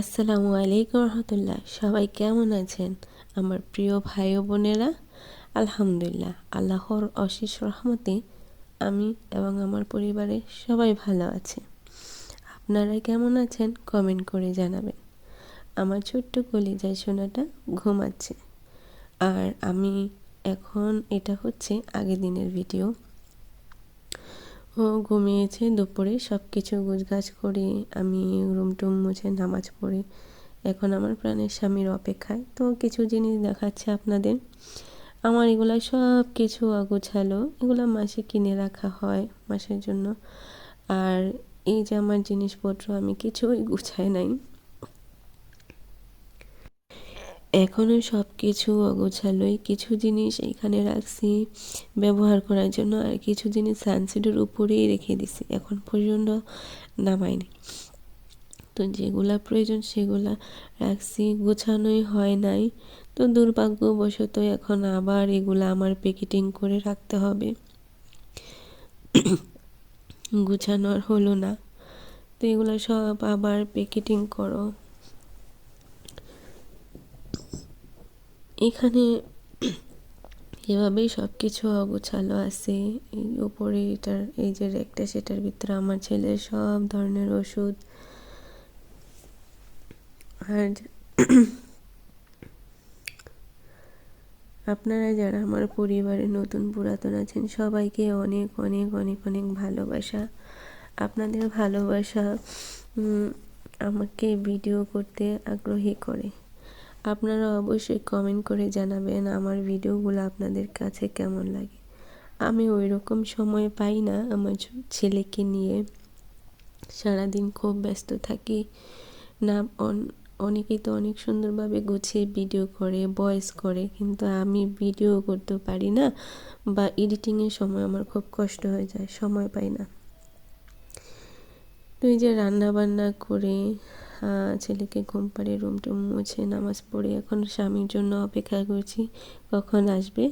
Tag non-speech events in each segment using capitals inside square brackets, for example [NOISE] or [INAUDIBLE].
আসসালামু আলাইকুম রহমতুল্লাহ। সবাই কেমন আছেন? আমার প্রিয় ভাই ও বোনেরা, আলহামদুলিল্লাহ, আল্লাহর অশেষ রহমতে আমি এবং আমার পরিবারে সবাই ভালো আছে। আপনারা কেমন আছেন কমেন্ট করে জানাবেন। আমার ছোট্ট কলিজায় সোনাটা ঘুমাচ্ছে। আর আমি এখন, এটা হচ্ছে আগের দিনের ভিডিও। ও ঘুমিয়েছে দুপুরে সব কিছু গুছগাছ করে আমি রুম টুম মুছে নামাজ পড়ে। এখন আমার প্রাণের স্বামীর অপেক্ষায়। তো কিছু জিনিস দেখাচ্ছে আপনাদের। আমার এগুলো সব কিছু অগোছালো। এগুলো মাসে কিনে রাখা হয় মাসের জন্য। আর এই যে আমার জিনিসপত্র আমি কিছুই গুছাই নাই। এখনও সব কিছু অগোছালোই। কিছু জিনিস এখানে রাখছি ব্যবহার করার জন্য আর কিছু জিনিস সানসেটের উপরেই রেখে দিছি। এখন পর্যন্ত নামাইনি। তো যেগুলা প্রয়োজন সেগুলা রাখছি। গোছানোই হয় নাই। তো দুর্ভাগ্যবশত এখন আবার এগুলা আমার প্যাকেটিং করে রাখতে হবে। [COUGHS] গুছানো আর হলো না। তো এগুলো সব আবার প্যাকেটিং করো। এখানে এভাবেই সব কিছু অগোছালো আছে। এই উপরে এটার, এই যে রেকটা, সেটার ভিতরে আমার ছেলের সব ধরনের ওষুধ। আর আপনারা যারা আমার পরিবারে নতুন পুরাতন আছেন, সবাইকে অনেক অনেক অনেক অনেক ভালোবাসা। আপনাদের ভালোবাসা আমাকে ভিডিও করতে আগ্রহী করে। আপনারা অবশ্যই কমেন্ট করে জানাবেন আমার ভিডিওগুলো আপনাদের কাছে কেমন লাগে। আমি ওই রকম সময় পাই না, আমার ছেলেকে নিয়ে। সারাদিন খুব ব্যস্ত থাকি। না অনেকেই তো অনেক সুন্দরভাবে গুছিয়ে ভিডিও করে ভয়েস করে, কিন্তু আমি ভিডিও করতে পারি না বা এডিটিংয়ের সময় আমার খুব কষ্ট হয়ে যায়, সময় পাই না। তুই যে রান্না বান্না করে ছেলেকে ঘুম পাড়িয়ে রুম টুম মুছে নামাজ পড়ে এখন স্বামীর জন্য অপেক্ষা করছি কখন আসবে,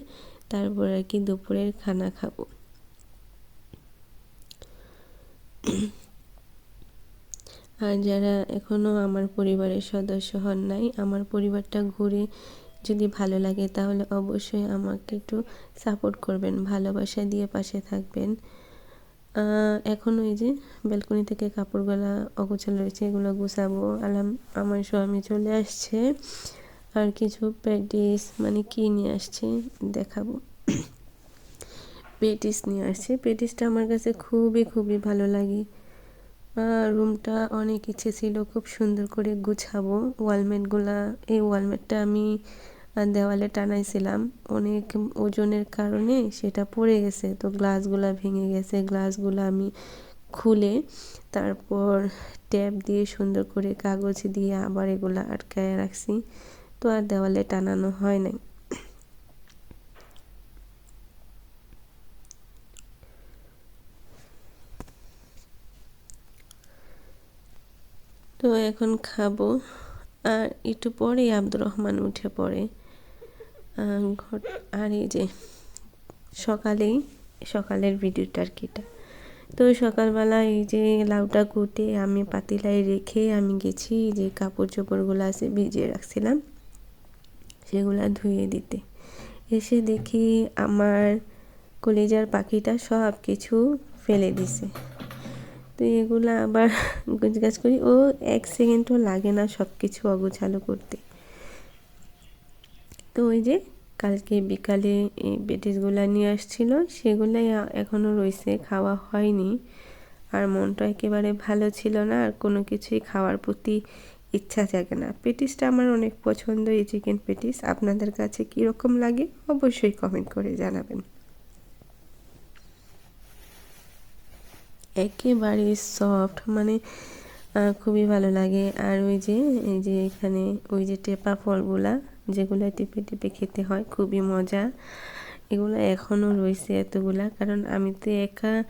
তারপর আর কি দুপুরের খানা খাব। আর যারা এখনও আমার পরিবারের সদস্য হন নাই, আমার পরিবারটা ঘুরে যদি ভালো লাগে তাহলে অবশ্যই আমাকে একটু সাপোর্ট করবেন, ভালোবাসা দিয়ে পাশে থাকবেন। এখন ওই যে ব্যালকনি থেকে কাপড়গুলা অগোছাল রয়েছে, এগুলো গুছাবো। আলাম আমার স্বামী চলে আসছে। আর কিছু প্যাটিস মানে কী নিয়ে আসছে, দেখাবো। পেটিস নিয়ে আসছে। পেটিসটা আমার কাছে খুবই খুবই ভালো লাগে। রুমটা অনেক ইচ্ছে ছিল, খুব সুন্দর করে গুছাবো। ওয়ালমেটগুলা এই ওয়ালমেটটা আমি দেওয়ালে টানাইছিলাম। অনেক ওজনের কারণে সেটা পড়ে গেছে। তো গ্লাসগুলা ভেঙে গেছে। গ্লাসগুলো আমি খুলে তারপর ট্যাপ দিয়ে সুন্দর করে কাগজ দিয়ে আবার এগুলা আটকায় রাখছি। তো আর দেওয়ালে টানানো হয় নাই। তো এখন খাব। আর একটু পরেই আব্দুর রহমান উঠে পড়ে। আর এই যে সকালেই, সকালের ভিডিওটা আর কিটা তো সকালবেলা এই যে লাউটা কুটে আমি পাতিলায় রেখে আমি গেছি যে কাপড় চোপড়গুলো আছে ভিজিয়ে রাখছিলাম, সেগুলা ধুয়ে দিতে। এসে দেখি আমার কলেজার পাখিটা সব কিছু ফেলে দিছে। তো এগুলো আবার গাছ করি। ও এক সেকেন্ডও লাগে না সব কিছু অগোছালো করতে। তো ওই যে কালকে বিকালে এই বেটিসগুলো নিয়ে আসছিল, সেগুলাই এখনও রয়েছে খাওয়া হয়নি। আর মনটা একেবারে ভালো ছিল না, আর কোনো কিছুই খাওয়ার প্রতি ইচ্ছা জাগে না। পেটিসটা আমার অনেক পছন্দ, এই চিকেন পেটিস। আপনাদের কাছে কীরকম লাগে অবশ্যই কমেন্ট করে জানাবেন। একেবারে সফট মানে খুবই ভালো লাগে। আর ওই যে, এই যে এখানে ওই যে টেপা ফলগুলা যেগুলো টিপে টিপে খেতে হয়, খুবই মজা। এগুলো এখনও রয়েছে এতগুলা, কারণ আমি তো একা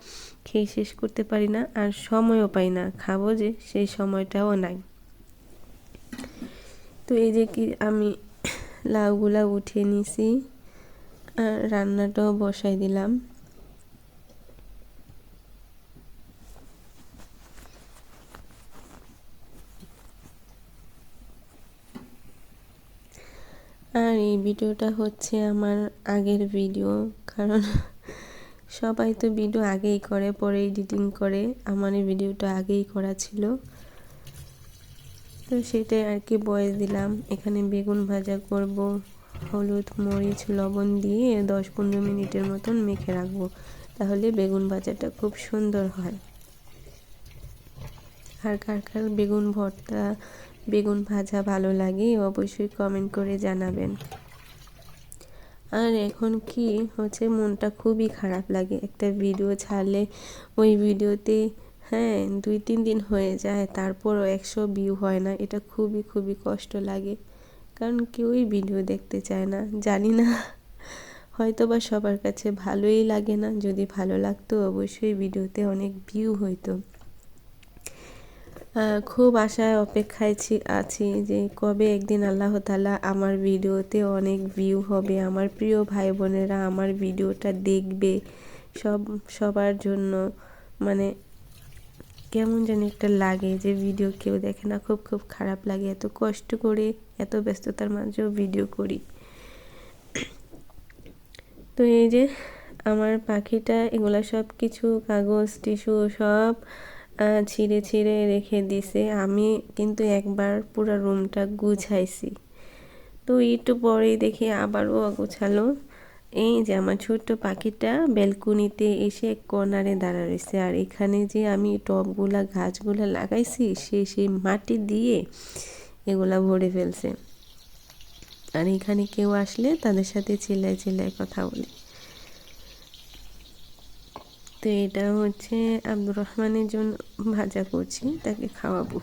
খেয়ে শেষ করতে পারি না আর সময়ও পাই না। খাব যে সেই সময়টাও নাই। তো এই যে কি আমি লাউগুলা উঠিয়ে নিছি আর রান্নাটাও বসাই দিলাম। আর এই ভিডিওটা হচ্ছে আমার আগের ভিডিও, কারণ [LAUGHS] সবাই তো ভিডিও আগেই করে, পরে এডিটিং করে আমার এই ভিডিওটা আগেই করা ছিল। তো সেটাই আর কি বয়স দিলাম। এখানে বেগুন ভাজা করব, হলুদ, মরিচ, লবণ দিয়ে দশ পনেরো মিনিটের মতন মেখে রাখব, তাহলে বেগুন ভাজাটা খুব সুন্দর হয়। আর কার কার বেগুন ভর্তা বেগুন ভাজা ভালো লাগে, অবশ্যই কমেন্ট করে জানাবেন। আর এখন কি হচ্ছে, মনটা খুবই খারাপ লাগে। একটা ভিডিও ছাড়লে ওই ভিডিওতে হ্যাঁ দুই তিন দিন হয়ে যায়, তারপরও একশো ভিউ হয় না। এটা খুবই খুবই কষ্ট লাগে। কারণ কেউই ভিডিও দেখতে চায় না। জানি না হয়তো বা সবার কাছে ভালোই লাগে না। যদি ভালো লাগতো, অবশ্যই ভিডিওতে অনেক ভিউ হইতো। খুব আশায় অপেক্ষায় আছি যে কবে একদিন আল্লাহ তালা আমার ভিডিওতে অনেক ভিউ হবে। আমার প্রিয় ভাই বোনেরা আমার ভিডিওটা দেখবে সব, সবার জন্য। মানে কেমন জানি একটা লাগে যে ভিডিও কেউ দেখে না। খুব খুব খারাপ লাগে। এত কষ্ট করে, এত ব্যস্ততার মাঝেও ভিডিও করি। তো এই যে আমার পাখিটা, এগুলা সব কিছু কাগজ টিস্যু সব ছিঁড়ে ছিঁড়ে রেখে দিছে। আমি কিন্তু একবার পুরো রুমটা গুছাইছি। তো একটু পরেই দেখি আবারও অগোছালো। এই যে আমার ছোট্ট পাখিটা ব্যালকনিতে এসে এক কর্নারে দাঁড়া রয়েছে। আর এখানে যে আমি টবগুলা গাছগুলা লাগাইছি, সে সেই মাটি দিয়ে এগুলা ভরে ফেলছে। আর এখানে কেউ আসলে তাদের সাথে চিল্লায় চিল্লায় কথা বলে। তো এটা হচ্ছে আব্দুর রহমানের জন্য ভাজা করছি তাকে খাওয়াবো।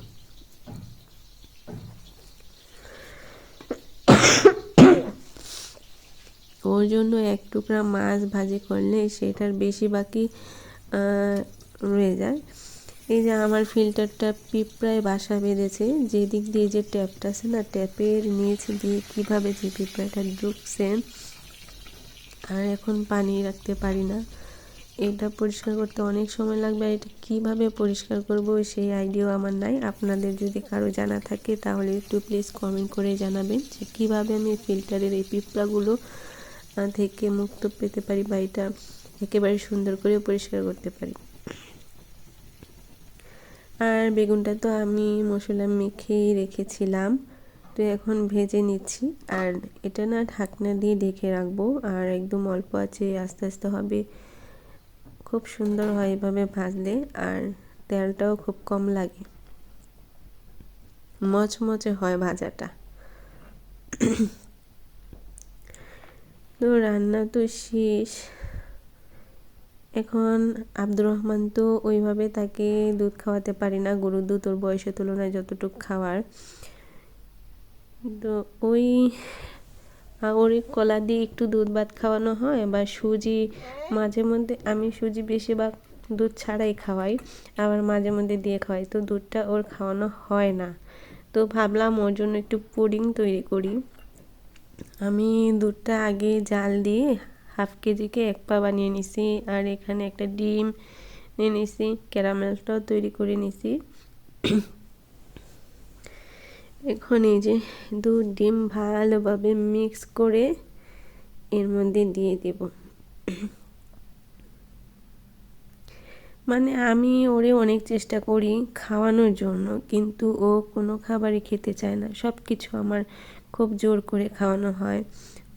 ওর জন্য এক টুকরা মাছ ভাজি করলে সেটার বেশি বাকি রয়ে যায়। এই যে আমার ফিল্টারটা পিঁপড়ায় বাসা বেঁধেছে, যেদিক দিয়ে যে ট্যাপটা আছে না, ট্যাপের নিচে দিয়ে কীভাবে যে পিঁপড়াটা ঢুকছে আর এখন পানি রাখতে পারি না। এটা পরিষ্কার করতে অনেক সময় লাগবে। আর এটা কীভাবে পরিষ্কার করব সেই আইডিয়াও আমার নাই। আপনাদের যদি কারও জানা থাকে তাহলে একটু প্লিজ কমেন্ট করে জানাবেন যে কীভাবে আমি ফিল্টারের এই পিঁপড়াগুলো থেকে মুক্ত পেতে পারি বা এটা একেবারে সুন্দর করে পরিষ্কার করতে পারি। আর বেগুনটা তো আমি মশলা মেখেই রেখেছিলাম। তো এখন ভেজে নিচ্ছি। আর এটা না ঢাকনা দিয়ে ঢেকে রাখব। আর একদম অল্প আছে, আস্তে আস্তে হবে। খুব সুন্দর হয় এভাবে ভাজলে, আর তেলটাও খুব কম লাগে। মচমচে হয় ভাজাটা। তো রান্না তো শেষ। এখন আব্দুর রহমান তো ওইভাবে তাকে দুধ খাওয়াতে পারি না, গরুর দুধ ওর বয়সের তুলনায় যতটুকু খাওয়ার। তো ওই ওর কলা দিয়ে একটু দুধ ভাত খাওয়ানো হয় বা সুজি, মাঝে মধ্যে আমি সুজি বেশিরভাগ দুধ ছাড়াই খাওয়াই, আবার মাঝে মধ্যে দিয়ে খাওয়াই। তো দুধটা ওর খাওয়ানো হয় না। তো ভাবলাম ওর জন্য একটু পুডিং তৈরি করি। আমি দুধটা আগে জাল দিয়ে হাফ কেজিকে এক পা বানিয়ে নিছি, আর এখানে একটা ডিম নিয়ে নিছি, ক্যারামেলটাও তৈরি করে নিছি। এখন এই যে দুধ ডিম ভালোভাবে মিক্স করে এর মধ্যে দিয়ে দেব। মানে আমি ওরে অনেক চেষ্টা করি খাওয়ানোর জন্য, কিন্তু ও কোনো খাবারই খেতে চায় না। সব কিছু আমার খুব জোর করে খাওয়ানো হয়।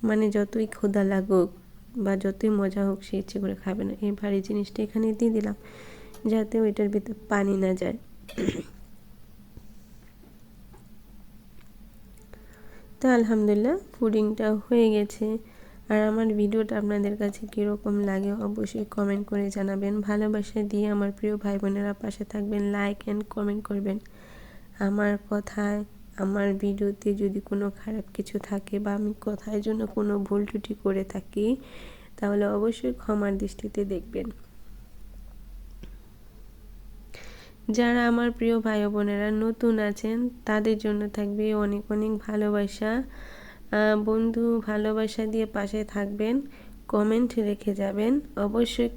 মানে যতই ক্ষুধা লাগুক বা যতই মজা হোক সে ইচ্ছে করে খাবে না। এই ভারী জিনিসটা এখানে দিয়ে দিলাম, যাতে ওইটার ভিতর পানি না যায়। তো আলহামদুলিল্লাহ পুডিংটা হয়ে গেছে। আর আমার ভিডিওটা আপনাদের কাছে কীরকম লাগে অবশ্যই কমেন্ট করে জানাবেন। ভালোবাসা দিয়ে আমার প্রিয় ভাই বোনেরা পাশে থাকবেন লাইক অ্যান্ড কমেন্ট করবেন। আমার কথায়, আমার ভিডিওতে যদি কোনো খারাপ কিছু থাকে বা আমি কথার জন্য কোনো ভুল ত্রুটি করে থাকি, তাহলে অবশ্যই ক্ষমার দৃষ্টিতে দেখবেন। যারা আমার প্রিয় ভাই বোনেরা নতুন আছেন, তাদের জন্য থাকবে অনেক অনেক ভালোবাসা। বন্ধু, ভালোবাসা দিয়ে পাশে থাকবেন, কমেন্ট রেখে যাবেন। অবশ্যই